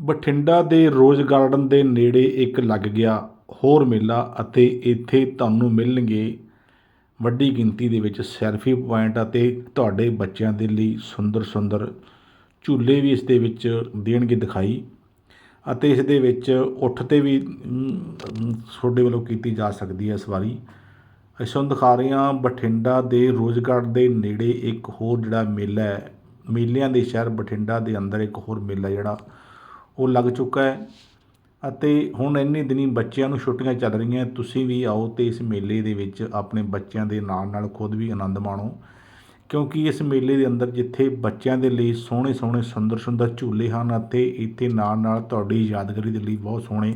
ਬਠਿੰਡਾ ਦੇ rose garden ਦੇ ਨੇੜੇ ਇੱਕ ਲੱਗ ਗਿਆ ਹੋਰ ਮੇਲਾ ਅਤੇ ਇੱਥੇ ਤੁਹਾਨੂੰ ਮਿਲਣਗੇ ਵੱਡੀ ਗਿਣਤੀ ਦੇ ਵਿੱਚ ਸੈਲਫੀ ਪੁਆਇੰਟ ਅਤੇ ਤੁਹਾਡੇ ਬੱਚਿਆਂ ਦੇ ਲਈ ਸੁੰਦਰ ਸੁੰਦਰ ਝੂਲੇ ਵੀ ਇਸ ਦੇ ਵਿੱਚ ਦੇਣਗੇ ਦਿਖਾਈ ਅਤੇ ਇਸ ਦੇ ਵਿੱਚ ਉੱਠ 'ਤੇ ਵੀ ਤੁਹਾਡੇ ਵੱਲੋਂ ਕੀਤੀ ਜਾ ਸਕਦੀ ਹੈ ਸਵਾਰੀ। ਅਸੀਂ ਤੁਹਾਨੂੰ ਦਿਖਾ ਰਹੇ ਹਾਂ ਬਠਿੰਡਾ ਦੇ ਰੋਜ਼ਗਾਰ ਦੇ ਨੇੜੇ ਇੱਕ ਹੋਰ ਜਿਹੜਾ ਮੇਲਾ ਹੈ। ਮੇਲਿਆਂ ਦੇ ਸ਼ਹਿਰ ਬਠਿੰਡਾ ਦੇ ਅੰਦਰ ਇੱਕ ਹੋਰ ਮੇਲਾ ਜਿਹੜਾ ਉਹ ਲੱਗ ਚੁੱਕਾ ਹੈ। ਅਤੇ ਹੁਣ ਇੰਨੇ ਦਿਨੀ ਬੱਚਿਆਂ ਨੂੰ ਛੁੱਟੀਆਂ ਚੱਲ ਰਹੀਆਂ। ਤੁਸੀਂ ਵੀ ਆਓ ਤੇ ਇਸ ਮੇਲੇ ਦੇ ਵਿੱਚ ਆਪਣੇ ਬੱਚਿਆਂ ਦੇ ਨਾਲ ਨਾਲ ਖੁਦ ਵੀ ਆਨੰਦ ਮਾਣੋ। ਕਿਉਂਕਿ ਇਸ ਮੇਲੇ ਦੇ ਅੰਦਰ ਜਿੱਥੇ ਬੱਚਿਆਂ ਦੇ ਲਈ ਸੋਹਣੇ ਸੋਹਣੇ ਸੁੰਦਰ ਸੁੰਦਰ ਝੂਲੇ ਹਨ ਅਤੇ ਇੱਥੇ ਨਾਲ ਨਾਲ ਤੁਹਾਡੀ ਯਾਦਗਾਰੀ ਦੇ ਲਈ ਬਹੁਤ ਸੋਹਣੇ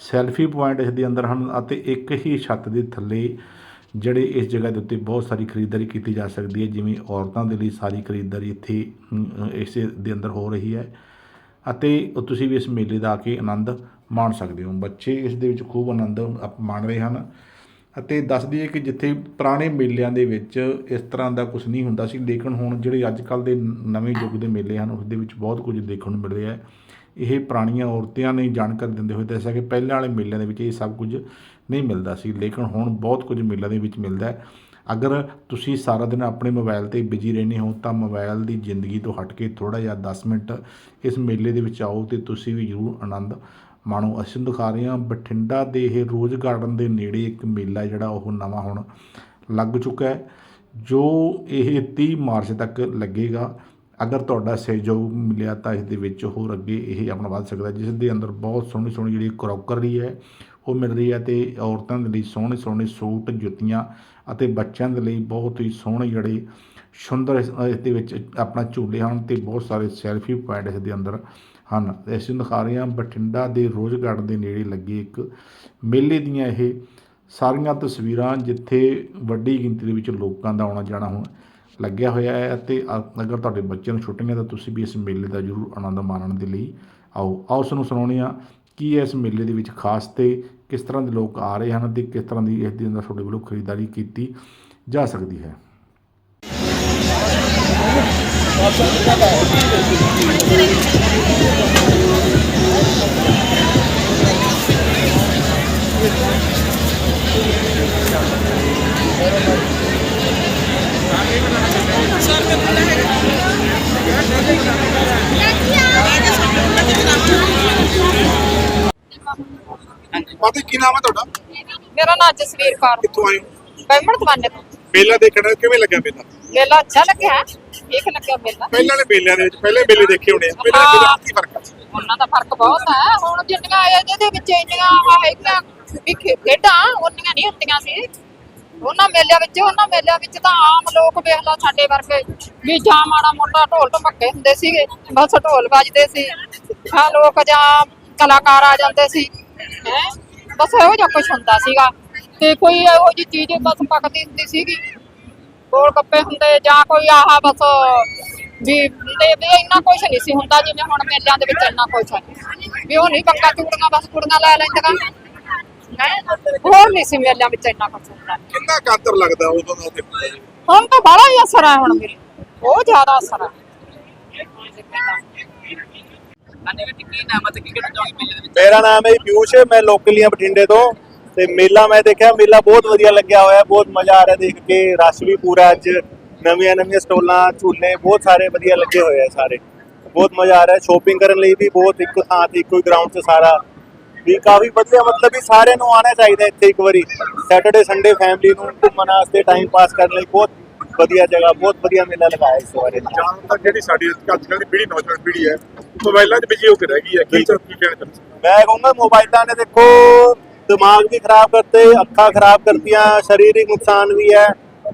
ਸੈਲਫੀ ਪੁਆਇੰਟ ਇਸ ਦੇ ਅੰਦਰ ਹਨ ਅਤੇ ਇੱਕ ਹੀ ਛੱਤ ਦੇ ਥੱਲੇ ਜਿਹੜੇ ਇਸ ਜਗ੍ਹਾ ਦੇ ਉੱਤੇ ਬਹੁਤ ਸਾਰੀ ਖਰੀਦਦਾਰੀ ਕੀਤੀ ਜਾ ਸਕਦੀ ਹੈ। ਜਿਵੇਂ ਔਰਤਾਂ ਦੇ ਲਈ ਸਾਰੀ ਖਰੀਦਦਾਰੀ ਇੱਥੇ ਇਸੇ ਦੇ ਅੰਦਰ ਹੋ ਰਹੀ ਹੈ। ਅਤੇ ਤੁਸੀਂ ਵੀ ਇਸ ਮੇਲੇ ਦਾ ਆ ਕੇ ਆਨੰਦ ਮਾਣ ਸਕਦੇ ਹੋ। ਬੱਚੇ ਇਸ ਦੇ ਵਿੱਚ ਖੂਬ ਆਨੰਦ ਅਪ- ਮਾਣ ਰਹੇ ਹਨ ਅਤੇ ਦੱਸ ਦਈਏ ਕਿ ਜਿੱਥੇ ਪੁਰਾਣੇ ਮੇਲਿਆਂ ਦੇ ਵਿੱਚ ਇਸ ਤਰ੍ਹਾਂ ਦਾ ਕੁਝ ਨਹੀਂ ਹੁੰਦਾ ਸੀ, ਲੇਕਿਨ ਹੁਣ ਜਿਹੜੇ ਅੱਜ ਕੱਲ ਦੇ ਨਵੇਂ ਯੁੱਗ ਦੇ ਮੇਲੇ ਹਨ, ਉਸ ਦੇ ਵਿੱਚ ਬਹੁਤ ਕੁਝ ਦੇਖਣ ਨੂੰ ਮਿਲ ਰਿਹਾ ਹੈ। ਇਹ ਪੁਰਾਣੀਆਂ ਔਰਤਾਂ ਨੇ ਜਾਣਕਾਰੀ ਦਿੰਦੇ ਹੋਏ ਦੱਸਿਆ ਕਿ ਪਹਿਲਾਂ ਵਾਲੇ ਮੇਲਿਆਂ ਦੇ ਵਿੱਚ ਇਹ ਸਭ ਕੁਝ ਨਹੀਂ ਮਿਲਦਾ ਸੀ, ਲੇਕਿਨ ਹੁਣ ਬਹੁਤ ਕੁਝ ਮੇਲਿਆਂ ਦੇ ਵਿੱਚ ਮਿਲਦਾ ਹੈ। ਅਗਰ ਤੁਸੀਂ ਸਾਰਾ ਦਿਨ ਆਪਣੇ ਮੋਬਾਈਲ ਤੇ ਬਿਜ਼ੀ ਰਹਿੰਦੇ ਹੋ, ਤਾਂ ਮੋਬਾਈਲ ਦੀ ਜ਼ਿੰਦਗੀ ਤੋਂ ਹਟ ਕੇ ਥੋੜਾ ਜਿਹਾ 10 ਮਿੰਟ ਇਸ ਮੇਲੇ ਦੇ ਵਿੱਚ ਆਓ ਤੇ ਤੁਸੀਂ ਵੀ ਜ਼ਰੂਰ ਆਨੰਦ ਮਾਣੋ। ਅਸੀਂ ਦਿਖਾ ਰਹੇ ਹਾਂ ਬਠਿੰਡਾ ਦੇ ਇਹ ਰੋਜ਼ ਗਾਰਡਨ ਦੇ ਨੇੜੇ ਇੱਕ ਮੇਲਾ ਜਿਹੜਾ ਉਹ ਨਵਾਂ ਹੁਣ ਲੱਗ ਚੁੱਕਾ ਹੈ, ਜੋ ਇਹ 30 ਮਾਰਚ ਤੱਕ ਲੱਗੇਗਾ। ਅਗਰ ਤੁਹਾਡਾ ਸਹਿਯੋਗ ਮਿਲਿਆ ਤਾਂ ਇਸ ਦੇ ਵਿੱਚ ਹੋਰ ਅੱਗੇ ਇਹ ਆਪਣਾ ਵੱਧ ਸਕਦਾ ਜਿਸ ਦੇ ਅੰਦਰ ਬਹੁਤ ਸੋਹਣੀ ਸੋਹਣੀ ਜਿਹੜੀ ਕਰੋਕਰੀ ਹੈ, ਉਹ ਮਿਲ ਰਹੀ ਹੈ ਤੇ ਔਰਤਾਂ ਦੇ ਲਈ ਸੋਹਣੇ ਸੋਹਣੇ ਸੂਟ, ਜੁੱਤੀਆਂ ਅਤੇ ਬੱਚਿਆਂ ਦੇ ਲਈ ਬਹੁਤ ਹੀ ਸੋਹਣੇ ਜਿਹੜੇ ਸੁੰਦਰ ਇਸ ਇਸ ਦੇ ਵਿੱਚ ਆਪਣਾ ਝੂਲੇ ਹਨ ਤੇ ਬਹੁਤ ਸਾਰੇ ਸੈਲਫੀ ਪੁਆਇੰਟ ਇਸ ਦੇ ਅੰਦਰ ਹਨ। ਤੇ ਅਸੀਂ ਦਿਖਾ ਰਹੇ ਹਾਂ, ਬਠਿੰਡਾ ਦੇ ਰੋਜ਼ ਗਾਰਡਨ ਦੇ ਨੇੜੇ ਲੱਗੇ ਇੱਕ ਮੇਲੇ ਦੀਆਂ ਇਹ ਸਾਰੀਆਂ ਤਸਵੀਰਾਂ ਜਿੱਥੇ ਵੱਡੀ ਗਿਣਤੀ ਦੇ ਵਿੱਚ ਲੋਕਾਂ ਦਾ ਆਉਣਾ ਜਾਣਾ ਹੁਣ ਲੱਗਿਆ ਹੋਇਆ ਹੈ ਅਤੇ ਅਗਰ ਤੁਹਾਡੇ ਬੱਚਿਆਂ ਨੂੰ ਛੁੱਟੀਆਂ ਤਾਂ ਤੁਸੀਂ ਵੀ ਇਸ ਮੇਲੇ ਦਾ ਜ਼ਰੂਰ ਆਨੰਦ ਮਾਣਨ ਦੇ ਲਈ ਆਓ। ਆਓ ਸਾਨੂੰ ਸੁਣਾਉਂਦੇ ਹਾਂ। ਕੀ ਇਸ ਮੇਲੇ ਦੇ ਵਿੱਚ ਖਾਸ ਤੇ ਕਿਸ ਤਰ੍ਹਾਂ ਦੇ ਲੋਕ ਆ ਰਹੇ ਹਨ ਤੇ ਕਿਸ ਤਰ੍ਹਾਂ ਦੀ ਇਸ ਦੇ ਅੰਦਰ ਤੁਹਾਡੇ ਵੱਲੋਂ ਖਰੀਦਦਾਰੀ ਕੀਤੀ ਜਾ ਸਕਦੀ ਹੈ? ਮਾਤਾ ਜੀ, ਕੀ ਨਾਮ ਹੈ ਤੁਹਾਡਾ? ਮੇਰਾ ਨਾਮ ਜਸਵੀਰ ਕੌਰ। ਕਿੱਥੋਂ ਆਏ ਹੋ? ਪੈਮਣ ਦਵਾਨੇ ਤੋਂ। ਮੇਲਾ ਦੇਖਣਾ ਕਿਵੇਂ ਲੱਗਿਆ ਮੇਲਾ? ਮੇਲਾ ਅੱਛਾ ਲੱਗਿਆ। ਠੀਕ ਲੱਗਿਆ ਮੇਲਾ। ਪਹਿਲਾਂ ਵਾਲੇ ਮੇਲਿਆਂ ਦੇ ਵਿੱਚ ਪਹਿਲੇ ਮੇਲੇ ਦੇਖੇ ਹੋਣੇ ਆ। ਪਹਿਲਾਂ। ਮੇਲੇ ਕੀ ਫ਼ਰਕ ਹੈ ਉਹਨਾਂ ਦਾ ਫ਼ਰਕ ਬਹੁਤ ਹੈ। ਹੁਣ ਜਿੰਨੀਆਂ ਇਹ ਜਿਹਦੇ ਵਿੱਚ ਇੰਨੀਆਂ ਆਹ ਹੈਗੀਆਂ ਵੀ ਖੇ- ਖੇਡਾਂ ਉਹਨੀਆਂ ਨਹੀਂ ਹੁੰਦੀਆਂ ਸੀ। ਉਹਨਾਂ ਮੇਲਿਆਂ ਵਿੱਚ ਉਹਨਾਂ ਮੇਲਿਆਂ ਵਿੱਚ ਤਾਂ ਆਮ ਲੋਕ ਵੇਖ ਲਾ ਸਾਡੇ ਵਰਗੇ ਵੀ ਜਾਂ ਮਾੜਾ ਮੋਟਾ ਢੋਲ ਢਮੱਕੇ ਹੁੰਦੇ ਸੀਗੇ। ਬਸ ਢੋਲ ਵੱਜਦੇ ਸੀ। ਆ ਲੋਕ ਜਾਂ ਕਲਾਕਾਰ ਆ ਜਾਂਦੇ ਸੀ। ਹੈ? ਬਸ ਇਹੋ ਜਿਹਾ ਕੁਝ ਹੁੰਦਾ ਸੀਗਾ। ਤੇ ਕੋਈ ਇਹੋ ਜਿਹੀ ਚੀਜ਼ ਬਸ ਪੱਕਦੀ ਹੁੰਦੀ ਸੀਗੀ। ਗੋਲ ਗੱਪੇ ਹੁੰਦੇ ਜਾਂ ਕੋਈ ਆਹ ਬਸ ਵੀ ਤੇ ਵੀ ਇੰਨਾ ਕੁਛ ਨਹੀਂ ਸੀ ਹੁੰਦਾ ਜਿਵੇਂ ਹੁਣ ਮੇਲਿਆਂ ਦੇ ਵਿੱਚ ਇੰਨਾ ਕੁਛ ਹੈ ਵੀ ਉਹ ਨਹੀਂ ਪੱਕਾ ਚੂੜੀਆਂ ਬਸ ਕੁੜੀਆਂ ਲੈ ਲੈਂਦੀਆਂ। ਹੋਰ ਨਹੀਂ ਸੀ ਮੇਲਿਆਂ ਵਿੱਚ ਇੰਨਾ ਕੁਛ ਹੁੰਦਾ। ਕਿੰਨਾ ਕਾਤਰ ਲੱਗਦਾ ਉਦੋਂ ਦਾ ਤੇ। ਹੁਣ ਤਾਂ ਬੜਾ ਹੀ ਅਸਰ ਹੈ ਹੁਣ ਮੇਰੇ ਬਹੁਤ ਜ਼ਿਆਦਾ ਅਸਰ ਹੈ। ਮੇਰਾ ਨਾਮ ਹੈ ਪਿਊਸ਼, ਮੈਂ ਲੋਕਲੀ ਹਾਂ ਬਠਿੰਡੇ ਤੋਂ। ਤੇ ਮੇਲਾ ਮੈਂ ਦੇਖਿਆ, ਮੇਲਾ ਬਹੁਤ ਵਧੀਆ ਲੱਗਿਆ ਹੋਇਆ, ਬਹੁਤ ਮਜ਼ਾ ਆ ਰਿਹਾ ਦੇਖ ਕੇ। ਰਸ਼ ਵੀ ਪੂਰਾ ਅੱਜ। ਨਵੀਆਂ ਨਵੀਆਂ ਸਟੋਲਾਂ, ਝੂਲੇ, ਬਹੁਤ ਸਾਰੇ ਵਧੀਆ ਲੱਗੇ ਹੋਏ ਆ ਸਾਰੇ। ਬਹੁਤ ਮਜ਼ਾ ਆ ਰਿਹਾ ਸ਼ੋਪਿੰਗ ਕਰਨ ਲਈ ਵੀ ਬਹੁਤ ਇੱਕ ਥਾਂ ਤੇ, ਇੱਕੋ ਹੀ ਗਰਾਊਂਡ 'ਚ ਸਾਰਾ। ਵੀ ਕਾਫੀ ਵਧੀਆ, ਮਤਲਬ ਵੀ ਸਾਰਿਆਂ ਨੂੰ ਆਉਣਾ ਚਾਹੀਦਾ ਇੱਥੇ ਇੱਕ ਵਾਰੀ। ਸੈਟਰਡੇ ਸੰਡੇ ਫੈਮਿਲੀ ਨੂੰ ਘੁੰਮਣ ਵਾਸਤੇ ਟਾਈਮ ਪਾਸ ਕਰਨ ਲਈ ਬਹੁਤ ਵਧੀਆ ਜਗ੍ਹਾ ਬਹੁਤ ਵਧੀਆ ਮੇਲਾ ਲਗਾਇਆ ਇਸ ਵਾਰੀ ਤੱਕ ਜਿਹੜੀ ਸਾਡੀ ਅੱਜ ਕੱਲ੍ਹ ਦੀ ਪੀੜ੍ਹੀ ਨੌਜਵਾਨ ਪੀੜ੍ਹੀ ਹੈ ਮੋਬਾਈਲਾਂ 'ਚ ਬਿਜ਼ੀ ਹੋ ਕੇ ਰਹਿ ਗਈ ਹੈ। ਕੀ ਕੀ ਕਹਿਣਾ ਚਾਹੁੰਦੇ? ਮੈਂ ਕਹੂੰਗਾ ਮੋਬਾਈਲਾਂ ਨੇ ਦੇਖੋ ਦਿਮਾਗ ਵੀ ਖਰਾਬ ਕਰਤੇ ਅੱਖਾਂ ਖਰਾਬ ਕਰਤੀਆਂ ਸਰੀਰਕ ਨੁਕਸਾਨ ਵੀ ਹੈ।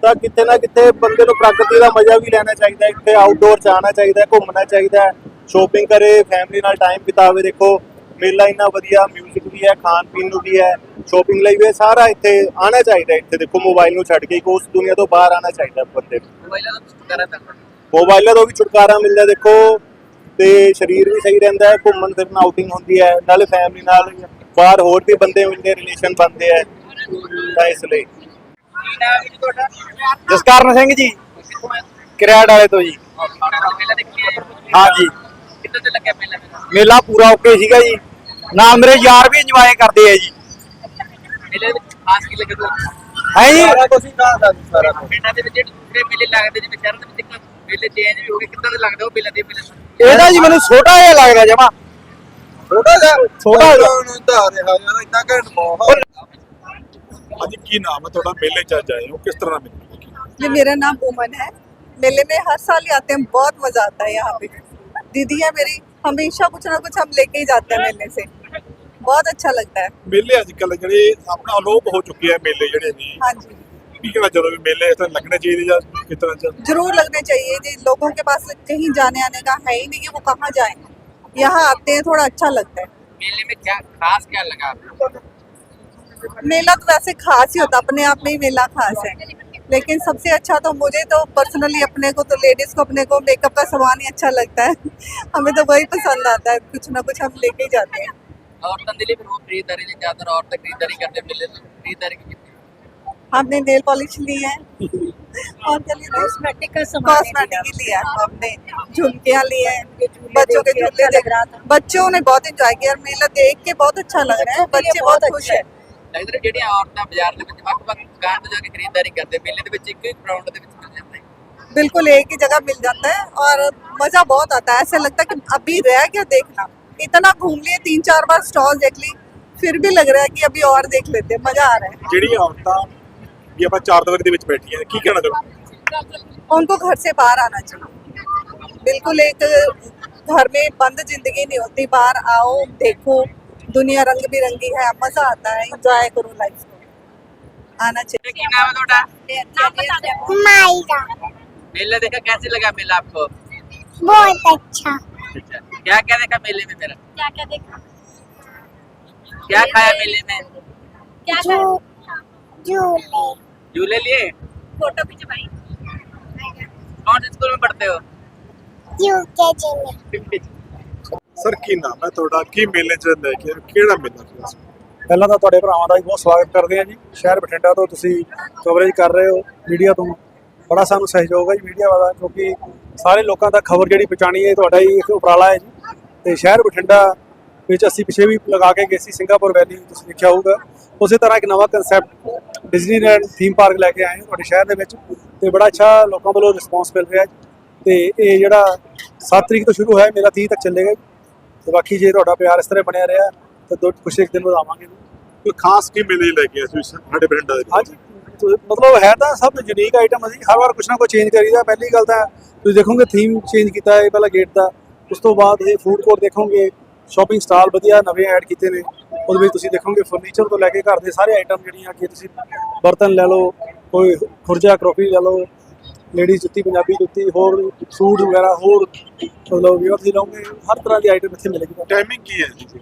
ਤਾਂ ਕਿਤੇ ਨਾ ਕਿਤੇ ਬੰਦੇ ਨੂੰ ਪ੍ਰਕਿਰਤੀ ਦਾ ਮਜ਼ਾ ਵੀ ਲੈਣਾ ਚਾਹੀਦਾ ਹੈ ਇੱਥੇ ਆਊਟਡੋਰ ਜਾਣਾ ਚਾਹੀਦਾ ਹੈ ਘੁੰਮਣਾ ਚਾਹੀਦਾ ਹੈ ਸ਼ੋਪਿੰਗ ਕਰੇ ਫੈਮਿਲੀ ਨਾਲ ਟਾਈਮ ਬਿਤਾਵੇ। ਦੇਖੋ ਮੇਲਾ ਇੰਨਾ ਵਧੀਆ 뮤직 ਵੀ ਹੈ ਖਾਣ ਪੀਣ ਨੂੰ ਵੀ ਹੈ। ਸ਼ੋਪਿੰਗ ਲਈ ਵੀ ਸਾਰਾ ਇੱਥੇ ਆਣਾ ਚਾਹੀਦਾ ਇੱਥੇ ਦੇਖੋ ਮੋਬਾਈਲ ਨੂੰ ਛੱਡ ਕੇ ਉਸ ਦੁਨੀਆ ਤੋਂ ਬਾਹਰ ਆਣਾ ਚਾਹੀਦਾ ਬੰਦੇ ਨੂੰ। ਮੋਬਾਈਲਾਂ ਤੋਂ ਵੀ ਛੁਟਕਾਰਾ ਮਿਲਦਾ ਦੇਖੋ। ਤੇ ਸਰੀਰ ਵੀ ਸਹੀ ਰਹਿੰਦਾ ਹੈ ਘੁੰਮਣ ਫਿਰਨ ਆਊਟਿੰਗ ਹੁੰਦੀ ਹੈ ਨਾਲੇ ਫੈਮਿਲੀ ਨਾਲ ਬਾਹਰ ਹੋਰ ਵੀ ਬੰਦੇ ਮਿਲਦੇ ਰਿਲੇਸ਼ਨ ਬਣਦੇ ਆ ਤਾਂ ਇਸ ਲਈ। ਜਸਕਰਨ ਸਿੰਘ ਜੀ ਕਿਰਿਆੜ ਵਾਲੇ ਤੋਂ ਜੀ। ਹਾਂ ਜੀ ਕਿੱਦਾਂ ਤੇ ਲੱਗਿਆ ਮੇਲਾ ਪੂਰਾ ਓਕੇ ਸੀਗਾ ਜੀ। ਨਾਲ ਮੇਰੇ ਯਾਰ ਵੀ ਇੰਜੋਏ ਕਰਦੇ ਆ ਜੀ। ਮੇਲੇ ਵਿੱਚ ਖਾਸ ਕੀ ਲੱਗਿਆ ਤੁਹਾਨੂੰ ਹੈ ਜੀ ਪਿੰਡਾਂ ਦੇ ਵਿੱਚ ਜਿਹੜੇ ਦੂਸਰੇ ਮੇਲੇ ਲੱਗਦੇ ਜਿਵੇਂ ਸ਼ਹਿਰਾਂ ਦੇ ਵਿੱਚ ਇੱਕ ਮੇਲੇ ਚੇਂਜ ਵੀ ਹੋ ਗਏ ਕਿੱਦਾਂ ਦੇ ਲੱਗਦੇ ਉਹ ਮੇਲੇ ਦੇ ਮੇਲੇ ਇਹਦਾ ਜੀ ਮੈਨੂੰ ਛੋਟਾ ਜਿਹਾ ਲੱਗਦਾ ਜਮਾ ਛੋਟਾ ਜਿਹਾ ਛੋਟਾ ਜਿਹਾ ਅੱਜ ਕੀ ਨਾਮ ਹੈ ਤੁਹਾਡਾ ਮੇਲੇ ਚ ਅੱਜ ਆਏ ਹੋ ਕਿਸ ਤਰ੍ਹਾਂ ਦਾ ਮੇਲਾ ਲੱਗਿਆ जी मेरा नाम उमन है मेले में हर साल ही आते हैं बहुत मजा आता है यहाँ पे दीदी है मेरी हमेशा कुछ ना कुछ हम लेके ही जाते हैं मेले से बहुत अच्छा लगता है ਮੇਲੇ ਅੱਜ ਕੱਲ ਜਿਹੜੇ ਆਪਣਾ ਅਲੋਪ ਹੋ ਚੁੱਕੇ ਆ ਮੇਲੇ ਜਿਹੜੇ ਨੇ हाँ जी ਕੀ ਕਹਿਣਾ ਚਾਹੁੰਦੇ ਵੀ ਮੇਲੇ ਇਸ ਤਰ੍ਹਾਂ ਲੱਗਣੇ ਚਾਹੀਦੇ ਜਾਂ ਕਿਸ ਤਰ੍ਹਾਂ ਚ जरूर लगने चाहिए जी लोगों के पास कहीं जाने आने का है ही नहीं कि वो कहाँ जाए यहाँ आते हैं थोड़ा अच्छा लगता है मेले में क्या खास क्या लगा आपको मेला तो वैसे खास ही होता है अपने आप में ही मेला खास है लेकिन सबसे अच्छा तो मुझे तो पर्सनली अपने को तो लेडीज को अपने को मेकअप का सामान ही अच्छा लगता है हमें तो वही पसंद आता है कुछ ना कुछ हम लेके ही जाते हैं ਔਰਤਾਂ ਦੇ ਲਈ ਫਿਰ ਉਹ ਖਰੀਦਦਾਰੀ ਲਈ ਜ਼ਿਆਦਾ ਔਰਤਾਂ ਖਰੀਦਦਾਰੀ ਕਰਦੇ ਮੇਲੇ ਤੋਂ ਖਰੀਦਦਾਰੀ ਕੀ ਕੀਤੀ हमने नेल पॉलिश ली है और क्या लिया कॉस्मेटिक का सामान कॉस्मेटिक ही लिया है हमने झुमकियां ली हैं बच्चों के झूले देख रहा था बच्चों ने बहुत एंजॉय किया और मेला देख के बहुत अच्छा लग रहा है बच्चे बहुत खुश है ਲੱਗਦਾ ਹੈ ਜਿਹੜੀਆਂ ਔਰਤਾਂ ਬਾਜ਼ਾਰ ਦੇ ਵਿੱਚ ਵੱਖ-ਵੱਖ ਦੁਕਾਨ ਤੋਂ ਜਾ ਕੇ ਖਰੀਦਦਾਰੀ ਕਰਦੇ ਮੇਲੇ ਦੇ ਵਿੱਚ ਇੱਕ ਹੀ ਗਰਾਊਂਡ ਦੇ ਵਿੱਚ ਮਿਲ ਜਾਂਦਾ ਹੈ बिल्कुल एक ही जगह मिल जाता है और मजा बहुत आता है ऐसा लगता है कि अभी रह गया देखना इतना घूम लिए तीन चार बार स्टॉल देख ली फिर भी लग रहा है कि अभी और देख लेते हैं मजा आ रहा है ਜਿਹੜੀਆਂ ਔਰਤਾਂ ਵੀ ਆਪਾਂ ਚਾਰ ਦੀਵਾਰੀ ਦੇ ਵਿੱਚ ਬੈਠੀਆਂ ਨੇ ਕੀ ਕਹਿਣਾ ਚਾਹੁੰਦੇ उनको घर से बाहर आना चाहिए बिल्कुल एक घर में बंद जिंदगी नहीं होती बाहर आओ देखो दुनिया रंग बिरंगी है मजा आता है एंजॉय करो लाइफ को आना चाहिए ਕੀ ਨਾਮ ਹੈ ਤੁਹਾਡਾ माइका मेला देखा कैसे लगा मेला आपको बहुत अच्छा क्या क्या देखा मेले में मेरा क्या क्या देखा क्या खाया मेले में क्या झू झूले झूले लिए फोटो खिंचवाई कौन से स्कूल में पढ़ते हो यूके जी में ਸਰ ਕੀ ਨਾਮ ਹੈ ਤੁਹਾਡਾ ਕੀ ਮੇਲੇ ਚ ਲੈ ਕੇ ਆਏ? ਕਿਹੜਾ ਮੇਲਾ ਸੀ ਪਹਿਲਾਂ ਤਾਂ ਤੁਹਾਡੇ ਭਰਾਵਾਂ ਦਾ ਵੀ ਬਹੁਤ ਸਵਾਗਤ ਕਰਦੇ ਹਾਂ ਜੀ ਸ਼ਹਿਰ ਬਠਿੰਡਾ ਤੋਂ ਤੁਸੀਂ ਕਵਰੇਜ ਕਰ ਰਹੇ ਹੋ ਮੀਡੀਆ ਤੋਂ ਬੜਾ ਸਾਨੂੰ ਸਹਿਯੋਗ ਹੈ ਜੀ ਮੀਡੀਆ ਵਾਲਾ ਕਿਉਂਕਿ ਸਾਰੇ ਲੋਕਾਂ ਤੱਕ ਖਬਰ ਜਿਹੜੀ ਪਹੁੰਚਾਣੀ ਹੈ ਤੁਹਾਡਾ ਹੀ ਇੱਕ ਉਪਰਾਲਾ ਹੈ ਜੀ। ਤੇ ਸ਼ਹਿਰ ਬਠਿੰਡਾ ਵਿੱਚ ਅਸੀਂ ਪਿਛੇ ਵੀ ਲਗਾ ਕੇ ਗਏ ਸੀ ਸਿੰਗਾਪੁਰ ਵੈਲੀ ਤੁਸੀਂ ਦੇਖਿਆ ਹੋਊਗਾ। ਉਸੇ ਤਰ੍ਹਾਂ ਇੱਕ ਨਵਾਂ ਕਨਸੈਪਟ ਡਿਜ਼ਨੀਲੈਂਡ ਥੀਮ ਪਾਰਕ ਲੈ ਕੇ ਆਏ ਹਾਂ ਤੁਹਾਡੇ ਸ਼ਹਿਰ ਦੇ ਵਿੱਚ। ਤੇ ਬੜਾ ਅੱਛਾ ਲੋਕਾਂ ਵੱਲੋਂ ਰਿਸਪੌਂਸ ਮਿਲ ਰਿਹਾ ਤੇ ਇਹ ਜਿਹੜਾ 7 ਤਰੀਕ ਤੋਂ ਸ਼ੁਰੂ ਹੋਇਆ ਮੇਰਾ 30 ਤੱਕ ਚੱਲੇਗਾ ਜੀ ਤੇ ਬਾਕੀ ਜੇ ਤੁਹਾਡਾ ਪਿਆਰ ਇਸ ਤਰ੍ਹਾਂ ਬਣਿਆ ਰਿਹਾ ਤਾਂ ਦੋ ਕੁਛ ਇੱਕ ਦਿਨ ਵਧਾਵਾਂਗੇ। ਕੋਈ ਖਾਸ ਕੀ ਮੇਲੇ ਲੈ ਕੇ ਆਏ ਤੁਸੀਂ ਸਾਡੇ ਬਰਿੰਡਾ ਦੇ ਵਿੱਚ? ਹਾਂਜੀ। ਮਤਲਬ ਹੈ ਤਾਂ ਸਭ ਯੂਨੀਕ ਆਈਟਮ ਅਸੀਂ ਹਰ ਵਾਰ ਕੁਛ ਨਾ ਕੁਛ ਚੇਂਜ ਕਰੀਦਾ ਪਹਿਲੀ ਗੱਲ ਤਾਂ ਤੁਸੀਂ ਦੇਖੋਗੇ ਥੀਮ ਚੇਂਜ ਕੀਤਾ ਹੈ ਪਹਿਲਾਂ ਗੇਟ ਦਾ। ਉਸ ਤੋਂ ਬਾਅਦ ਇਹ ਫੂਡ ਕੋਰਟ ਦੇਖੋਗੇ ਸ਼ਾਪਿੰਗ ਸਟਾਲ ਵਧੀਆ ਨਵੇਂ ਐਡ ਕੀਤੇ ਨੇ। ਉਹਦੇ ਵਿੱਚ ਤੁਸੀਂ ਦੇਖੋਗੇ ਫਰਨੀਚਰ ਤੋਂ ਲੈ ਕੇ ਘਰ ਦੇ ਸਾਰੇ ਆਈਟਮ ਜਿਹੜੀਆਂ ਕਿ ਤੁਸੀਂ ਬਰਤਨ ਲੈ ਲਓ ਕੋਈ ਖੁਰਜਾ ਕਰੋਕਰੀ ਲੈ ਲਓ ਲੇਡੀਜ਼ ਜੁੱਤੀ ਪੰਜਾਬੀ ਜੁੱਤੀ ਹੋਰ ਸੂਟ ਵਗੈਰਾ ਹੋਰ ਮਤਲਬ ਵੀ ਤੁਸੀਂ ਲਓਗੇ ਹਰ ਤਰ੍ਹਾਂ ਦੀ ਆਈਟਮ ਇੱਥੇ ਮਿਲੇਗੀ। ਤੁਹਾਨੂੰ ਟਾਈਮਿੰਗ ਕੀ ਹੈ ਜੀ?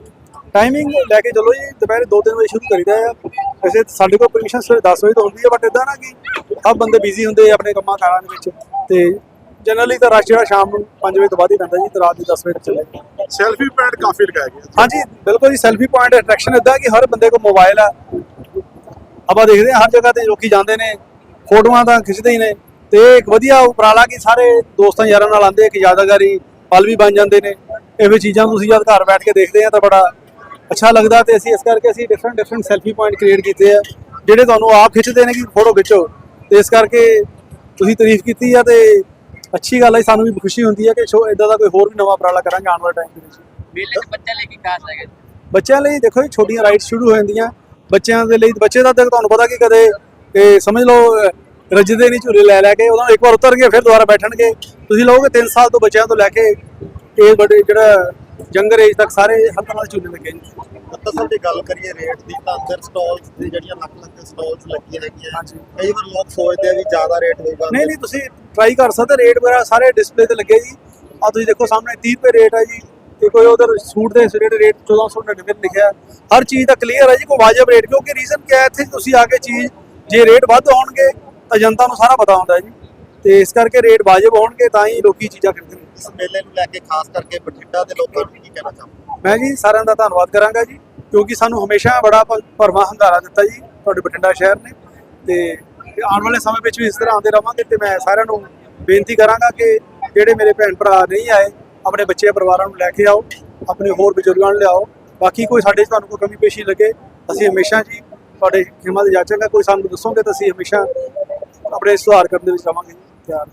ਟਾਈਮਿੰਗ ਲੈ ਕੇ ਚਲੋ ਜੀ ਦੁਪਹਿਰੇ 2-3 ਵਜੇ ਸ਼ੁਰੂ ਕਰੀਦਾ ਆ। ਵੈਸੇ ਸਾਡੇ ਕੋਲ ਪਰਮਿਸ਼ਨ ਸਵੇਰੇ 10 ਵਜੇ ਤੋਂ ਹੁੰਦੀ ਹੈ ਬਟ ਇਦਾਂ ਨਾ ਕਿ ਸਭ ਬੰਦੇ ਬਿਜ਼ੀ ਹੁੰਦੇ ਆ ਆਪਣੇ ਕੰਮਾਂ ਕਾਰਾਂ ਦੇ ਵਿੱਚ ਤੇ ਜਨਰਲੀ ਤਾਂ ਰਸ਼ ਜਿਹੜਾ ਸ਼ਾਮ ਨੂੰ 5 ਵਜੇ ਤੋਂ ਬਾਅਦ ਹੀ ਪੈਂਦਾ ਜੀ ਤੇ ਰਾਤ ਦੇ 10 ਵਜੇ ਤੱਕ ਸੈਲਫੀ ਪੁਆਇੰਟ ਕਾਫੀ ਲਗਾਇਆ ਗਿਆ। ਹਾਂਜੀ ਬਿਲਕੁਲ ਜੀ ਸੈਲਫੀ ਪੁਆਇੰਟ ਅਟਰੈਕਸ਼ਨ ਇਦਾਂ ਕਿ ਹਰ ਬੰਦੇ ਕੋਲ ਮੋਬਾਈਲ ਆ। ਆਪਾਂ ਦੇਖਦੇ ਹਾਂ ਹਰ ਜਗ੍ਹਾ ਤੇ ਲੋਕੀ ਜਾਂਦੇ ਨੇ ਫੋਟੋਆਂ ਤਾਂ ਖਿੱਚਦੇ ਹੀ ਨੇ ਤੇ ਇੱਕ ਵਧੀਆ ਉਪਰਾਲਾ ਕਿ ਸਾਰੇ ਦੋਸਤਾਂ ਯਾਰਾਂ ਨਾਲ ਆਉਂਦੇ ਇੱਕ ਯਾਦਗਾਰੀ ਪਲ ਵੀ ਬਣ ਜਾਂਦੇ ਨੇ। ਇਹੋ ਚੀਜ਼ਾਂ ਤੁਸੀਂ ਜਦ ਘਰ ਬੈਠ ਕੇ ਦੇਖਦੇ ਆ ਤਾਂ ਬੜਾ ਅੱਛਾ ਲੱਗਦਾ ਤੇ ਅਸੀਂ ਇਸ ਕਰਕੇ ਅਸੀਂ different different selfie point create ਕੀਤੇ ਆ। ਜਿਹੜੇ ਤੁਹਾਨੂੰ ਆਪ ਖਿੱਚਦੇ ਨੇ ਕਿ ਫੋਟੋ ਖਿੱਚੋ ਤੇ ਇਸ ਕਰਕੇ ਤੁਸੀਂ ਤਾਰੀਫ ਕੀਤੀ ਆ ਤੇ ਅੱਛੀ ਗੱਲ ਹੈ ਸਾਨੂੰ ਵੀ ਖੁਸ਼ੀ ਹੁੰਦੀ ਹੈ ਕਿ ਸ਼ੋ ਇਦਾਂ ਦਾ ਕੋਈ ਹੋਰ ਵੀ ਨਵਾਂ ਉਪਰਾਲਾ ਕਰਾਂਗੇ ਆਉਣ ਵਾਲੇ ਟਾਈਮ ਦੇ ਵਿੱਚ। ਮੇਲੇ ਚ ਬੱਚਿਆਂ ਲਈ ਕੀ ਖਾਸ ਹੈਗਾ? ਬੱਚਿਆਂ ਲਈ ਦੇਖੋ ਜੀ ਛੋਟੀਆਂ ਰਾਈਡਸ ਸ਼ੁਰੂ ਹੋ ਜਾਂਦੀਆਂ। ਬੱਚਿਆਂ ਦੇ ਲਈ ਬੱਚੇ ਦਾ ਤੁਹਾਨੂੰ ਪਤਾ ਕਿ ਕਦੇ ਤੇ ਸਮਝ ਲਓ ਰੱਜਦੇ ਨਹੀਂ ਝੂਲੇ ਲੈ ਲੈ ਕੇ ਉਹਨਾਂ ਨੂੰ ਇੱਕ ਵਾਰ ਉਤਰ ਉਤਰਨਗੇ ਫਿਰ ਦੁਬਾਰਾ ਬੈਠਣਗੇ। ਤੁਸੀਂ ਲਓਗੇ 3 ਸਾਲ ਤੋਂ ਬੱਚਿਆਂ ਤੋਂ ਲੈ ਕੇ ਇਹ ਬੜੇ ਜਿਹੜਾ ਯੰਗਰ ਏਜ ਤੱਕ ਸਾਰੇ ਹਰ ਤਰ੍ਹਾਂ ਦੇ ਝੂਲੇ ਲੱਗੇ ਜੀ ਅਸਲ ਦੀ ਗੱਲ ਕਰੀਏ ਰੇਟ ਦੀ ਤਾਂ ਅੰਦਰ ਸਟਾਲਸ ਦੀ ਜਿਹੜੀਆਂ ਲੱਖ ਲੱਖ ਸਟਾਲਸ ਲੱਗੀਆਂ ਹੈਗੀਆਂ। ਕਈ ਵਾਰ ਲੋਕ ਸੋਚਦੇ ਆ ਵੀ ਜ਼ਿਆਦਾ ਰੇਟ ਹੋਊਗਾ ਨਹੀਂ ਨਹੀਂ ਤੁਸੀਂ ਟਰਾਈ ਕਰ ਸਕਦੇ ਰੇਟ ਵਗੈਰਾ ਸਾਰੇ ਡਿਸਪਲੇ ਤੇ ਲੱਗੇ ਜੀ। ਆ ਤੁਸੀਂ ਦੇਖੋ ਸਾਹਮਣੇ 30 ਰੁਪਏ ਰੇਟ ਹੈ ਜੀ। ਤੇ ਕੋਈ ਉਧਰ ਸੂਟ ਦੇ ਰੇਟ ਰੇਟ 1499 ਲਿਖਿਆ। ਹਰ ਚੀਜ਼ ਦਾ ਕਲੀਅਰ ਹੈ ਜੀ ਕੋਈ ਵਾਜਬ ਰੇਟ ਕਿਉਂਕਿ ਰੀਜ਼ਨ ਕੀ ਹੈ ਇੱਥੇ ਤੁਸੀਂ ਆ ਕੇ ਚੀਜ਼ ਜੇ ਰੇਟ ਵੱਧ ਹੋਣਗੇ ਤਾਂ ਜਨਤਾ ਨੂੰ ਸਾਰਾ ਪਤਾ ਹੁੰਦਾ ਜੀ। ਤੇ ਇਸ ਕਰਕੇ ਰੇਟ ਵਾਜਬ ਹੋਣਗੇ ਤਾਂ ਹੀ ਲੋਕੀ ਚੀਜ਼ਾਂ ਖਰੀਦਣਗੇ। ਇਸ ਮੇਲੇ ਨੂੰ ਲੈ ਕੇ ਖਾਸ ਕਰਕੇ ਬਠਿੰਡਾ ਦੇ ਲੋਕਾਂ ਨੂੰ ਕੀ ਕਹਿਣਾ ਚਾਹੁੰਦਾ ਮੈਂ ਜੀ ਸਾਰਿਆਂ ਦਾ ਧੰਨਵਾਦ ਕਰਾਂਗਾ ਜੀ, ਕਿਉਂਕਿ ਸਾਨੂੰ ਹਮੇਸ਼ਾ ਬੜਾ ਭ- ਭਰਵਾਂ ਹੰਗਾਰਾ ਦਿੱਤਾ ਜੀ, ਤੁਹਾਡੇ ਬਠਿੰਡਾ ਸ਼ਹਿਰ ਨੇ। ਤੇ ਆਉਣ ਵਾਲੇ ਸਮੇਂ ਵਿੱਚ ਵੀ ਇਸ ਤਰ੍ਹਾਂ ਆਉਂਦੇ ਰਵਾਂਗੇ ਤੇ ਮੈਂ ਸਾਰਿਆਂ ਨੂੰ ਬੇਨਤੀ ਕਰਾਂਗਾ ਕਿ ਜਿਹੜੇ ਮੇਰੇ ਭੈਣ ਭਰਾ ਨਹੀਂ ਆਏ, ਆਪਣੇ ਬੱਚੇ ਪਰਿਵਾਰਾਂ ਨੂੰ ਲੈ ਕੇ ਆਓ, ਆਪਣੇ ਹੋਰ ਬਜ਼ੁਰਗਾਂ ਨੂੰ ਲਿਆਓ। ਬਾਕੀ ਕੋਈ ਸਾਡੇ 'ਚ ਤੁਹਾਨੂੰ ਕੋਈ ਕਮੀ ਪੇਸ਼ੀ ਲੱਗੇ, ਅਸੀਂ ਹਮੇਸ਼ਾ ਜੀ ਤੁਹਾਡੇ ਖਿਮਾ ਦੇ ਜਾਚਾਂਗਾ ਕੋਈ ਸਾਨੂੰ ਦੱਸੋਗੇ ਤਾਂ ਅਸੀਂ ਹਮੇਸ਼ਾ ਆਪਣੇ ਸੁਧਾਰ ਕਰਨ ਦੇ ਵਿੱਚ ਰਵਾਂਗੇ। ਤਿਆਰ